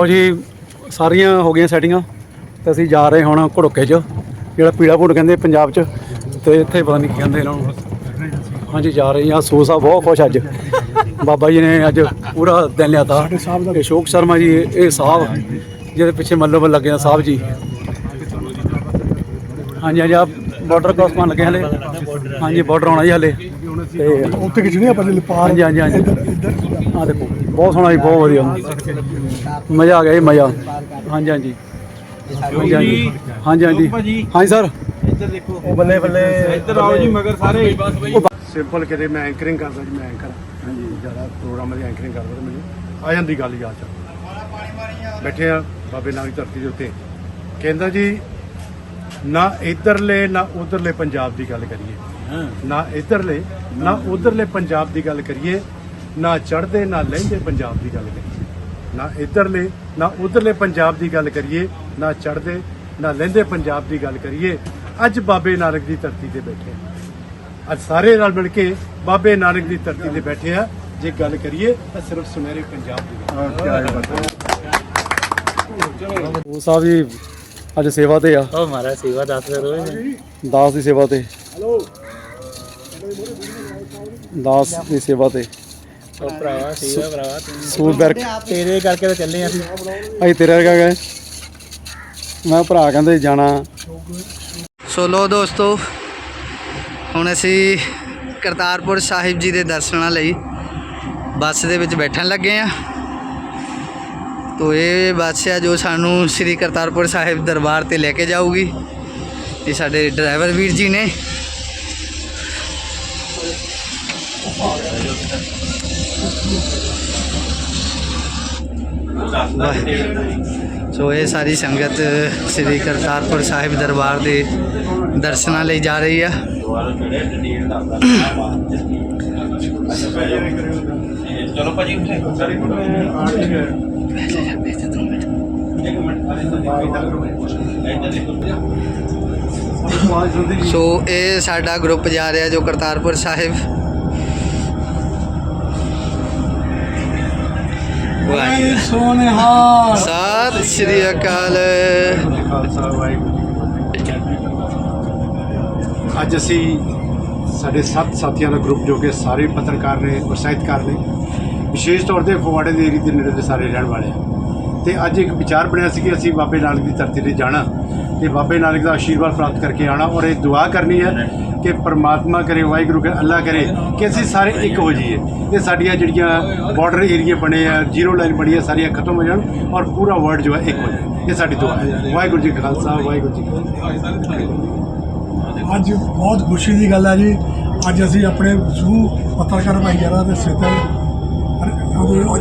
ਲਓ ਜੀ ਸਾਰੀਆਂ ਹੋ ਗਈਆਂ ਸੈਟਿੰਗਾਂ ਤੇ ਅਸੀਂ ਜਾ ਰਹੇ ਹੁਣ ਘੜੋਕੇ 'ਚ ਜਿਹੜਾ ਪੀਲਾ ਭੁੱਟ ਕਹਿੰਦੇ ਪੰਜਾਬ 'ਚ ਤੇ ਇੱਥੇ ਪਤਾ ਨਹੀਂ ਕੀ ਕਹਿੰਦੇ ਇਹਨਾਂ ਨੂੰ। ਹਾਂਜੀ ਜਾ ਰਹੇ ਹਾਂ ਸੋ ਸਾਹਿਬ ਬਹੁਤ ਖੁਸ਼ ਅੱਜ। ਬਾਬਾ ਜੀ ਨੇ ਅੱਜ ਪੂਰਾ ਦਿਨ ਲਿਆਤਾ। ਤੇ ਅਸ਼ੋਕ ਸ਼ਰਮਾ ਜੀ ਇਹ ਸਾਹਿਬ ਜਿਹਦੇ ਪਿੱਛੇ ਮੱਲੋ ਮੱਲ ਲੱਗੇ ਆ ਸਾਹਿਬ ਜੀ। ਹਾਂਜੀ ਹਾਂਜੀ ਆ ਬਾਰਡਰ ਕ੍ਰਾਸ ਕਰਨ ਲੱਗੇ ਹਲੇ। ਹਾਂਜੀ ਬਾਰਡਰ ਆਉਣਾ ਜੀ ਹਲੇ। ਤੇ ਉੱਥੇ ਖਿੱਚਣੀ ਆਪਾਂ ਜਿਹੜੇ ਪਾਰ। ਹਾਂਜੀ ਹਾਂਜੀ ਹਾਂਜੀ। ਆ। ਦੇਖੋ ਬਹੁਤ ਸੋਹਣਾ ਜੀ ਬਹੁਤ ਵਧੀਆ। ਮਜ਼ਾ ਆ ਗਿਆ ਜੀ ਮਜ਼ਾ। ਹਾਂਜੀ ਹਾਂਜੀ। ਹਾਂਜੀ ਹਾਂਜੀ। ਹਾਂਜੀ ਹਾਂਜੀ। ਹਾਂਜੀ ਸਰ। ਇੱਧਰ ਦੇਖੋ। ਉਹ ਬੱਲੇ ਬੱਲੇ। ਇੱਧਰ ਆਓ ਜੀ ਮਗਰ ਸਾਰੇ। ਸਿੰਪਲ ਕਿਤੇ ਮੈਂ ਐਂਕਰਿੰਗ ਕਰਦਾ ਜੀ ਮੈਂ ਐਂਕਰ ਹਾਂਜੀ। ਜ਼ਿਆਦਾ ਪ੍ਰੋਗਰਾਮਾਂ ਦੀ ਐਂਕਰਿੰਗ ਕਰਦਾ ਤੇ ਮੈਨੂੰ। ਆ ਜਾਂਦੀ ਗੱਲ ਯਾਦ ਚ। ਬੈਠੇ ਆ ਬਾਬੇ ਨਾਨਕ ਧਰਤੀ ਦੇ ਉੱਤੇ। ਕਹਿੰਦਾ ਜੀ ਨਾ ਇਧਰਲੇ ਨਾ ਉਧਰਲੇ ਪੰਜਾਬ ਦੀ ਗੱਲ ਕਰੀਏ। ਨਾ ਇਧਰਲੇ ਨਾ ਉਧਰਲੇ ਪੰਜਾਬ ਦੀ ਗੱਲ ਕਰੀਏ ਨਾ ਚੜ੍ਹਦੇ ਨਾ ਲਹਿੰਦੇ ਪੰਜਾਬ ਦੀ ਗੱਲ ਕਰੀਏ। ਨਾ ਇਧਰਲੇ ਨਾ ਉਧਰਲੇ ਪੰਜਾਬ ਦੀ ਗੱਲ ਕਰੀਏ ਨਾ ਚੜ੍ਹਦੇ ਨਾ ਲਹਿੰਦੇ ਪੰਜਾਬ ਦੀ ਗੱਲ ਕਰੀਏ ਅੱਜ ਬਾਬੇ ਨਾਨਕ ਦੀ ਧਰਤੀ ਤੇ ਬੈਠੇ ਆ। ਅੱਜ ਸਾਰੇ ਨਾਲ ਮਿਲ ਕੇ ਬਾਬੇ ਨਾਨਕ ਦੀ ਧਰਤੀ ਤੇ ਬੈਠੇ ਆ। ਜੇ ਗੱਲ ਕਰੀਏ ਤਾਂ ਸਿਰਫ ਸੁਨਹਿਰੇ ਪੰਜਾਬ ਦੀ ਉਹ ਸਾਹਿਬ ਜੀ ਅੱਜ ਸੇਵਾ ਤੇ ਆ। ਉਹ ਮਾਰਾ ਸੇਵਾ ਦੱਸ ਕਰੋ ਦਾਸ ਦੀ ਸੇਵਾ ਤੇ। ਦਾਸ ਦੀ ਸੇਵਾ ਤੇ। ਉਹ ਭਰਾਵਾ ਸੇਵਾ ਭਰਾਵਾ। ਸੂਰ ਬੈਰਕ ਤੇਰੇ ਕਰਕੇ ਤਾਂ ਚੱਲੇ ਅਸੀਂ। ਅਸੀਂ ਤੇਰੇ ਵਰਗਾ ਗਏ। ਮੈਂ ਭਰਾ ਕਹਿੰਦੇ ਜਾਣਾ। ਸੋ ਲੋ ਦੋਸਤੋ ਹੁਣ ਅਸੀਂ ਕਰਤਾਰਪੁਰ ਸਾਹਿਬ ਜੀ ਦੇ ਦਰਸ਼ਨਾਂ ਲਈ ਬੱਸ ਦੇ ਵਿੱਚ ਬੈਠਣ ਲੱਗੇ ਆ। ਤੋ ਇਹ ਬੱਸ ਆ ਜੋ ਸਾਨੂੰ ਸ੍ਰੀ ਕਰਤਾਰਪੁਰ ਸਾਹਿਬ ਦਰਬਾਰ ਤੇ ਲੈ ਕੇ ਜਾਊਗੀ। ਇਹ ਸਾਡੇ ਡਰਾਈਵਰ ਵੀਰ ਜੀ ਨੇ। ਸੋ ਇਹ ਸਾਰੀ ਸੰਗਤ ਸ੍ਰੀ ਕਰਤਾਰਪੁਰ ਸਾਹਿਬ ਦਰਬਾਰ ਦੇ ਦਰਸ਼ਨਾਂ ਲਈ ਜਾ ਰਹੀ ਆ। ਚਲੋ ਭਾਜੀ ਸੋ ਇਹ ਸਾਡਾ ਗਰੁੱਪ ਜਾ ਰਿਹਾ ਜੋ ਕਰਤਾਰਪੁਰ ਸਾਹਿਬ ਵਾਹਿਗੁਰੂ ਸੋਨੇਹਾ ਸਤਿ ਸ੍ਰੀ ਅਕਾਲ। ਅੱਜ ਅਸੀਂ ਸਾਡੇ ਸੱਤ ਸਾਥੀਆਂ ਦਾ ਗਰੁੱਪ ਜੋ ਕਿ ਸਾਰੇ ਪੱਤਰਕਾਰ ਨੇ ਔਰ ਸਾਹਿਤਕਾਰ ਨੇ ਵਿਸ਼ੇਸ਼ ਤੌਰ ਤੇ ਫਗਵਾੜੇ ਦੇ ਏਰੀਏ ਦੇ ਨੇੜੇ ਦੇ ਸਾਰੇ ਰਹਿਣ ਵਾਲੇ ਆ ਤੇ ਅੱਜ ਇੱਕ ਵਿਚਾਰ ਬਣਿਆ ਸੀ ਕਿ ਅਸੀਂ ਬਾਬੇ ਨਾਨਕ ਦੀ ਧਰਤੀ ਤੇ ਜਾਣਾ ਤੇ ਬਾਬੇ ਨਾਨਕ ਦਾ ਆਸ਼ੀਰਵਾਦ ਪ੍ਰਾਪਤ ਕਰਕੇ ਆਣਾ ਔਰ ਇਹ ਦੁਆ ਕਰਨੀ ਹੈ ਕਿ ਪਰਮਾਤਮਾ ਕਰੇ, ਵਾਹਿਗੁਰੂ ਕਰੇ, ਅੱਲਾ ਕਰੇ ਕਿ ਅਸੀਂ ਸਾਰੇ ਇੱਕ ਹੋ ਜਾਈਏ। ਇਹ ਸਾਡੀਆਂ ਜਿਹੜੀਆਂ ਬਾਰਡਰ ਏਰੀਏ ਬਣੇ ਆ ਜ਼ੀਰੋ ਲਾਈਨ ਬਣੀ ਆ, ਸਾਰੀਆਂ ਖਤਮ ਹੋ ਜਾਣ ਔਰ ਪੂਰਾ ਵਰਲਡ ਜੋ ਹੈ ਇੱਕ ਹੋ ਜਾਏ। ਇਹ ਸਾਡੀ ਦੁਆ ਹੈ। ਵਾਹਿਗੁਰੂ ਜੀ ਕਾ ਖਾਲਸਾ, ਵਾਹਿਗੁਰੂ ਜੀ ਅੱਜ ਬਹੁਤ ਖੁਸ਼ੀ ਦੀ ਗੱਲ ਹੈ ਜੀ। ਅੱਜ ਅਸੀਂ ਆਪਣੇ ਸਮੂਹ ਪੱਤਰਕਾਰ ਭਾਈਚਾਰਾ ਦੇ ਸਿੱਤੇ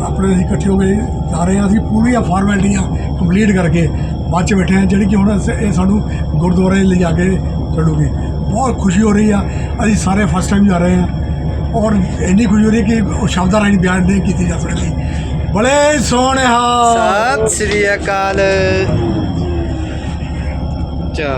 ਆਪਣੇ ਅਸੀਂ ਇਕੱਠੇ ਹੋ ਕੇ ਜਾ ਰਹੇ ਹਾਂ। ਅਸੀਂ ਪੂਰੀਆਂ ਫਾਰਮੈਲਿਟੀਆਂ ਕੰਪਲੀਟ ਕਰਕੇ ਬਾਅਦ ਚ ਬੈਠੇ ਹਾਂ, ਜਿਹੜੀ ਕਿ ਹੁਣ ਇਹ ਸਾਨੂੰ ਗੁਰਦੁਆਰੇ ਲਿਜਾ ਕੇ ਚੜੂਗੀ ਬਹੁਤ ਖੁਸ਼ੀ ਹੋ ਰਹੀ ਆ। ਅਸੀਂ ਸਾਰੇ ਫਸਟ ਟਾਈਮ ਜਾ ਰਹੇ ਹਾਂ ਔਰ ਇੰਨੀ ਖੁਸ਼ੀ ਹੋ ਰਹੀ ਹੈ ਕਿ ਉਹ ਸ਼ਬਦਾਂ ਰਾਹੀਂ ਬਿਆਨ ਨਹੀਂ ਕੀਤੀ ਜਾ ਸਕਦੀ। ਬੜੇ ਸੋਹਣੇ ਸੋਹਣਿਆ ਸਤਿ ਸ੍ਰੀ ਅਕਾਲ। ਚਾ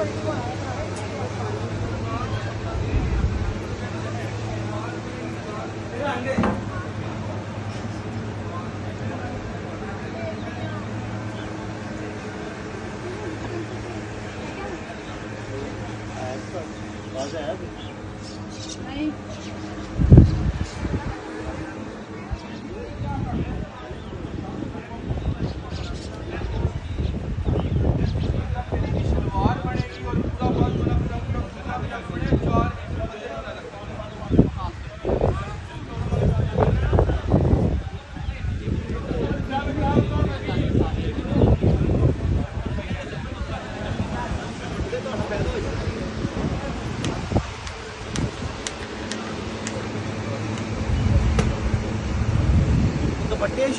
for you are.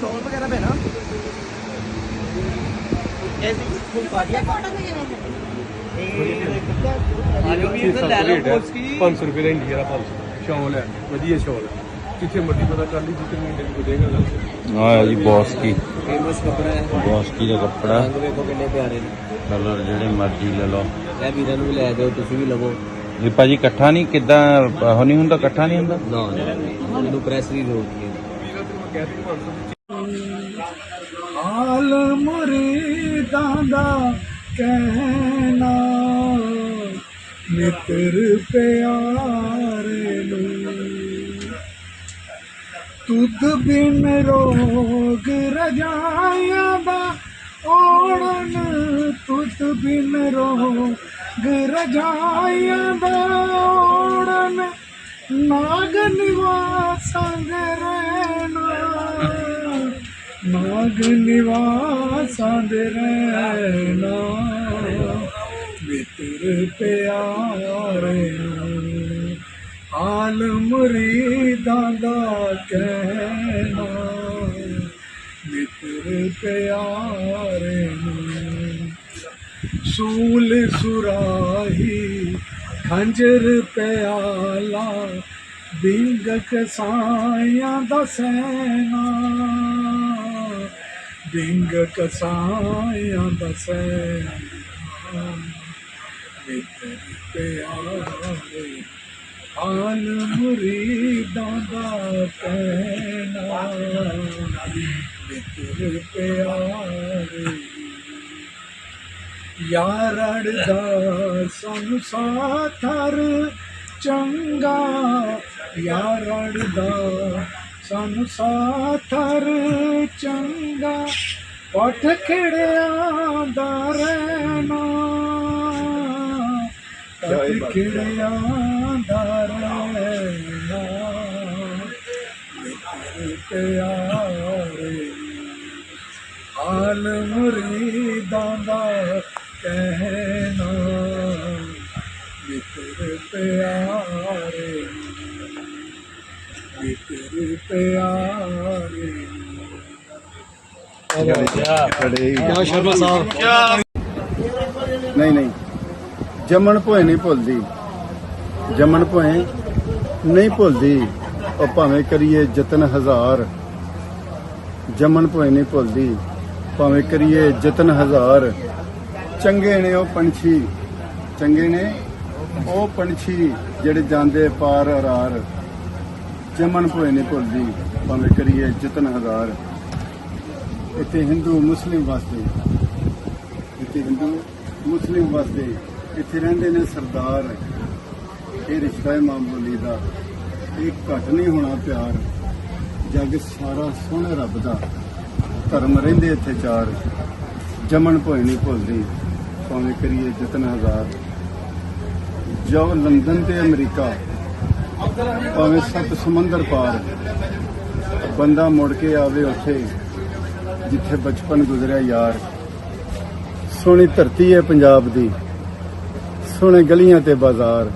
ਸ਼ੋਲ ਵਗੈਰਾ ਪੈਣਾ ਇਹ ਫੁੱਲ ਪਾਜੀਆ ਆਜੋ ਵੀ ਇਹ ਲੈ ਲਓ ਕੋਰਸ ਕੀ? 500 ਰੁਪਏ ਦਾ ਇੰਡੀਆ ਦਾ 500 ਸ਼ਾਲ ਹੈ ਵਧੀਆ ਸ਼ਾਲ ਹੈ। ਜਿੱਥੇ ਮਰਜ਼ੀ ਪਤਾ ਕਰ ਲਈ ਜਿੱਥੇ ਮਿੰਟ ਚ ਦੇਗਾ ਆ ਜੀ ਬੌਸ ਕੀ ਫੇਮਸ ਕਪੜਾ ਹੈ। ਬੌਸ ਕੀ ਦਾ ਕੱਪੜਾ। ਰੰਗ ਵੇਖੋ ਕਿੰਨੇ ਪਿਆਰੇ ਨੇ। ਕਲਰ ਜਿਹੜੇ ਮਰਜ਼ੀ ਲੈ ਲਓ। ਇਹ ਵੀਰਾਂ ਨੂੰ ਵੀ ਲੈ ਦਿਓ ਤੁਸੀਂ ਵੀ ਲਵੋ। ਇਹ ਭਾਜੀ ਇਕੱਠਾ ਨਹੀਂ ਕਿਦਾਂ ਉਹ ਨਹੀਂ ਹੁੰਦਾ ਇਕੱਠਾ ਨਹੀਂ ਹੁੰਦਾ? ਨਾ ਨਾ ਮੈਨੂੰ ਪ੍ਰੈਸ ਦੀ ਜ਼ਰੂਰਤ ਨਹੀਂ। ਹਾਲ ਮੁਰੀਦਾਂ ਦਾ ਕਹਿਣਾ, ਮਿੱਤਰ ਪਿਆਰੇ ਨੂੰ। ਤੁਧ ਬਿਨ ਰੋਗ ਰਜਾਇਆ ਦਾ ਓੜਨ, ਤੁਧ ਬਿਨ ਰੋਗ ਰਜਾਇਆ ਦਾ ਓੜਨ। ਨਾਗ ਨਿਵਾਸਾਂ ਦੇ ਰਹਿਣਾ। ਨਾਗ ਨਿਵਾਸਾਂ ਦੇ ਰਹਿਣਾ, ਮਿੱਤਰ ਪਿਆਰੇ ਨੂੰ ਹਾਲ ਮੁਰੀਦਾਂ ਦਾ ਕਹਿਣਾ, ਮਿੱਤਰ ਪਿਆਰੇ ਸੂਲ ਸੁਰਾਹੀ, ਖੰਜਰ ਪਿਆਲਾ, ਬਿੰਗਕ ਸਾਇਆਂ ਦਾ ਸੈਨਾ। ਬਿੰਗਕ ਸਾਇਆਂ ਦਾ ਸੈਨਾ ਮਿੱਤਰ ਪਿਆਰੇ, ਹਾਲ ਮੁਰੀਦਾਂ ਦਾ ਕਹਿਣਾ ਮਿੱਤਰ ਪਿਆਰੇ। ਯਾਰੜ ਦਾ ਸਾਨੂੰ ਸਾਥਰ ਚੰਗਾ ਯਾਰੜ ਦਾ ਸਾਨੂੰ ਸਾਥਰ ਚੰਗਾ ਪਠ ਖੜਿਆ ਦਾ ਰਹਿਣਾ। ਪਠ ਖੜਿਆ ਦਾ ਰਹਿਣਾ। ਪਿਆਰੇ ਹਾਲ ਮੁਰੀਦਾਂ ਦਾ ਕਹਿਣਾ। ਮਿੱਤਰ ਪਿਆਰੇ ਮਿੱਤਰ ਕਿਆ ਸ਼ਰਮਾ ਸਾਹਿਬ ਨਹੀਂ ਨਹੀਂ। ਜੰਮਣ ਭੋਏ ਨਹੀਂ ਭੁੱਲਦੀ। ਜੰਮਣ ਭੋਏ ਨਹੀਂ ਭੁੱਲਦੀ। ਉਹ ਭਾਵੇਂ ਕਰੀਏ ਯਤਨ ਹਜ਼ਾਰ। ਜੰਮਣ ਭੋਏ ਨਹੀਂ ਭੁੱਲਦੀ। ਭਾਵੇਂ ਕਰੀਏ ਯਤਨ ਹਜ਼ਾਰ। ਚੰਗੇ ਨੇ ਉਹ ਪੰਛੀ। ਚੰਗੇ ਨੇ ਉਹ ਪੰਛੀ ਜਿਹੜੇ ਜਾਂਦੇ ਪਾਰ ਅਰਾਰ ਜੰਮਣ ਭੋਏ ਨਹੀਂ ਭੁੱਲਦੀ, ਭਾਵੇਂ ਕਰੀਏ ਜਤਨ ਹਜ਼ਾਰ। ਇੱਥੇ ਹਿੰਦੂ, ਮੁਸਲਿਮ ਵਾਸਤੇ ਇੱਥੇ ਹਿੰਦੂ, ਮੁਸਲਿਮ ਵਾਸਤੇ ਇੱਥੇ ਰਹਿੰਦੇ ਨੇ ਸਰਦਾਰ। ਇਹ ਰਿਸ਼ਤਾ ਹੈ ਮਾਂ ਬੋਲੀ ਦਾ। ਇਹ ਘਟ ਨਹੀਂ ਹੋਣਾ ਪਿਆਰ। ਜੱਗ ਸਾਰਾ ਸੋਹਣੇ ਰੱਬ ਦਾ। ਧਰਮ ਰਹਿੰਦੇ ਇੱਥੇ ਚਾਰ। ਜਮਨ ਭੋਏ ਨਹੀਂ ਭੁੱਲਦੀ, ਭਾਵੇਂ ਕਰੀਏ ਜਤਨ ਹਜ਼ਾਰ। ਜਾਓ ਲੰਡਨ ਤੇ ਅਮਰੀਕਾ। ਭਾਵੇਂ ਸੱਤ ਸਮੁੰਦਰ ਪਾਰ ਬੰਦਾ ਮੁੜ ਕੇ ਆਵੇ ਉੱਥੇ ਜਿੱਥੇ ਬਚਪਨ ਗੁਜ਼ਰਿਆ ਯਾਰ। ਸੋਹਣੀ ਧਰਤੀ ਹੈ ਪੰਜਾਬ ਦੀ, ਸੋਹਣੇ ਗਲੀਆਂ ਤੇ ਬਾਜ਼ਾਰ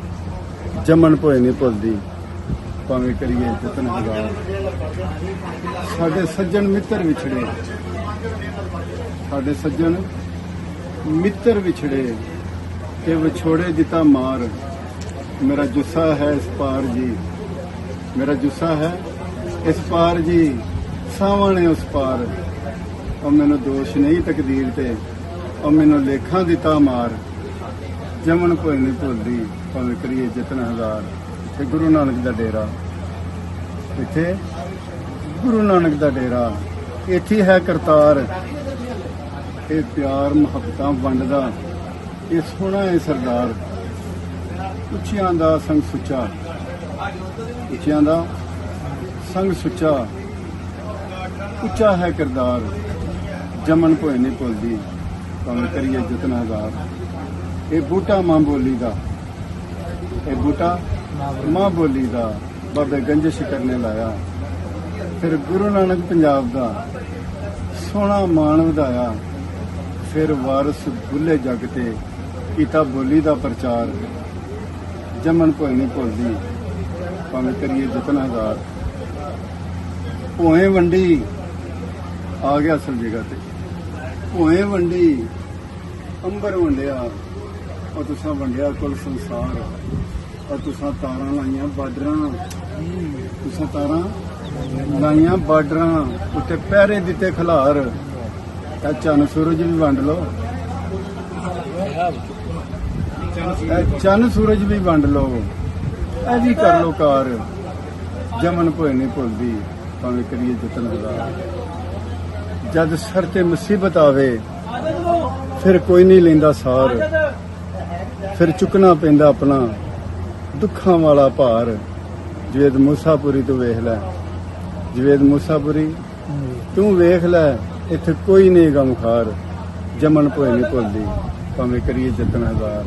ਜਮਨ ਭੋਏ ਨਹੀਂ ਭੁੱਲਦੀ। ਭਾਵੇਂ ਕਰੀਏ ਜਤਨ ਹਜ਼ਾਰ। ਸਾਡੇ ਸੱਜਣ ਮਿੱਤਰ ਵਿਛੜੇ। ਸਾਡੇ ਸੱਜਣ ਮਿੱਤਰ ਵਿਛੜੇ ਤੇ ਵਿਛੋੜੇ ਦਿੱਤਾ ਮਾਰ। ਮੇਰਾ ਜੁੱਸਾ ਹੈ ਇਸ ਪਾਰ ਜੀ। ਮੇਰਾ ਜੁੱਸਾ ਹੈ ਇਸ ਪਾਰ ਜੀ। ਸਾਵਣੇ ਉਸ ਪਾਰ। ਉਹ ਮੈਨੂੰ ਦੋਸ਼ ਨਹੀਂ ਤਕਦੀਰ ਤੇ। ਉਹ ਮੈਨੂੰ ਲੇਖਾਂ ਦਿੱਤਾ ਮਾਰ। ਜਮਨ ਕੋਈ ਨਹੀਂ ਭੁੱਲਦੀ, ਭਾਵੇਂ ਕਰੀਏ ਜਤਨ ਹਜ਼ਾਰ। ਤੇ ਗੁਰੂ ਨਾਨਕ ਦਾ ਡੇਰਾ। ਇੱਥੇ ਗੁਰੂ ਨਾਨਕ ਦਾ ਡੇਰਾ। ਇੱਥੇ ਹੈ ਕਰਤਾਰ। ਇਹ ਪਿਆਰ ਮੁਹੱਬਤਾਂ ਵੰਡਦਾ। ਇਹ ਸੋਹਣਾ ਹੈ ਸਰਦਾਰ। ਉੱਚਿਆਂ ਦਾ ਸੰਗ ਸੁੱਚਾ। ਉੱਚਿਆਂ ਦਾ ਸੰਗ ਸੁੱਚਾ। ਉੱਚਾ ਹੈ ਕਿਰਦਾਰ। ਜਮਨ ਭੋਏ ਨਹੀਂ ਭੁੱਲਦੀ। ਭਾਵੇਂ ਕਰੀਏ ਜਤਨ ਹਜ਼ਾਰ ਇਹ ਬੂਟਾ ਮਾਂ ਬੋਲੀ ਦਾ। ਇਹ ਬੂਟਾ ਮਾਂ ਬੋਲੀ ਦਾ। ਬਾਬੇ ਗੰਜ ਸ਼ਿਕਰ ਨੇ ਲਾਇਆ। ਫਿਰ ਗੁਰੂ ਨਾਨਕ ਪੰਜਾਬ ਦਾ ਸੋਹਣਾ ਮਾਣ ਵਧਾਇਆ। ਫਿਰ ਵਾਰਸ ਬੁੱਲੇ ਜੱਗ ਤੇ ਕੀਤਾ ਬੋਲੀ ਦਾ ਪ੍ਰਚਾਰ। ਜਮਨ ਕੋਈ ਨਹੀਂ ਭੁੱਲਦੀ। ਭਾਵੇਂ ਕਰੀਏ ਜਤਨ ਹਜ਼ਾਰ। ਭੋਏ ਵੰਡੀ ਆ ਗਿਆ ਅਸਲ ਜਗ੍ਹਾ ਤੇ। ਭੋਏ ਵੰਡੀ, ਅੰਬਰ ਵੰਡਿਆ। ਉਹ ਤੁਸਾਂ ਵੰਡਿਆ ਕੁੱਲ ਸੰਸਾਰ। ਉਹ ਤੁਸਾਂ ਤਾਰਾਂ ਲਾਈਆਂ ਬਾਰਡਰਾਂ। ਤੁਸਾਂ ਤਾਰਾਂ ਲਾਈਆਂ ਬਾਰਡਰਾਂ। ਉੱਤੇ ਪਹਿਰੇ ਦਿੱਤੇ ਖਲਾਰ। ਇਹ ਚੰਨ ਸੂਰਜ ਵੀ ਵੰਡ ਲਓ। ਇਹ ਚੰਨ ਸੂਰਜ ਵੀ ਵੰਡ ਲੋ ਇਹ ਵੀ ਕਰ ਲੋ ਕਾਰ। ਜਮਨ ਭੋਏ ਨਹੀਂ ਭੁੱਲਦੀ, ਭਾਵੇਂ ਕਰੀਏ ਜਤਨ ਹਜ਼ਾਰ ਜਦ ਸਰ ਤੇ ਮੁਸੀਬਤ ਆਵੇ, ਫਿਰ ਕੋਈ ਨਹੀਂ ਲੈਂਦਾ ਸਾਰ। ਫਿਰ ਚੁੱਕਣਾ ਪੈਂਦਾ ਆਪਣਾ, ਦੁੱਖਾਂ ਵਾਲਾ ਭਾਰ। ਜਵੇਦ ਮੂਸਾਪੁਰੀ ਤੋਂ ਵੇਖ ਲੈ। ਜਵੇਦ ਮੂਸਾਪੁਰੀ, ਤੂੰ ਵੇਖ ਲੈ, ਇੱਥੇ ਕੋਈ ਨਹੀਂ ਗਮਖਾਰ। ਜਮਨ ਭੋਏ ਨਹੀਂ ਭੁੱਲਦੀ, ਭਾਵੇਂ ਕਰੀਏ ਜਤਨ ਹਜ਼ਾਰ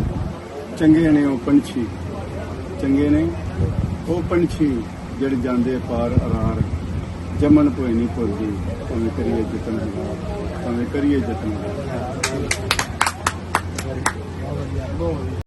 ਚੰਗੇ ਨੇ ਉਹ ਪੰਛੀ। ਚੰਗੇ ਨੇ ਉਹ ਪੰਛੀ ਜਿਹੜੇ ਜਾਂਦੇ ਪਾਰ ਅਰਾਰ। ਜਮਨ ਕੋਈ ਨਹੀਂ ਭੁੱਲਦੀ। ਭਾਵੇਂ ਕਰੀਏ ਜਤਨ ਹਜ਼ਾਰ, ਭਾਵੇਂ ਕਰੀਏ ਜਤਨ ਹਜ਼ਾਰ।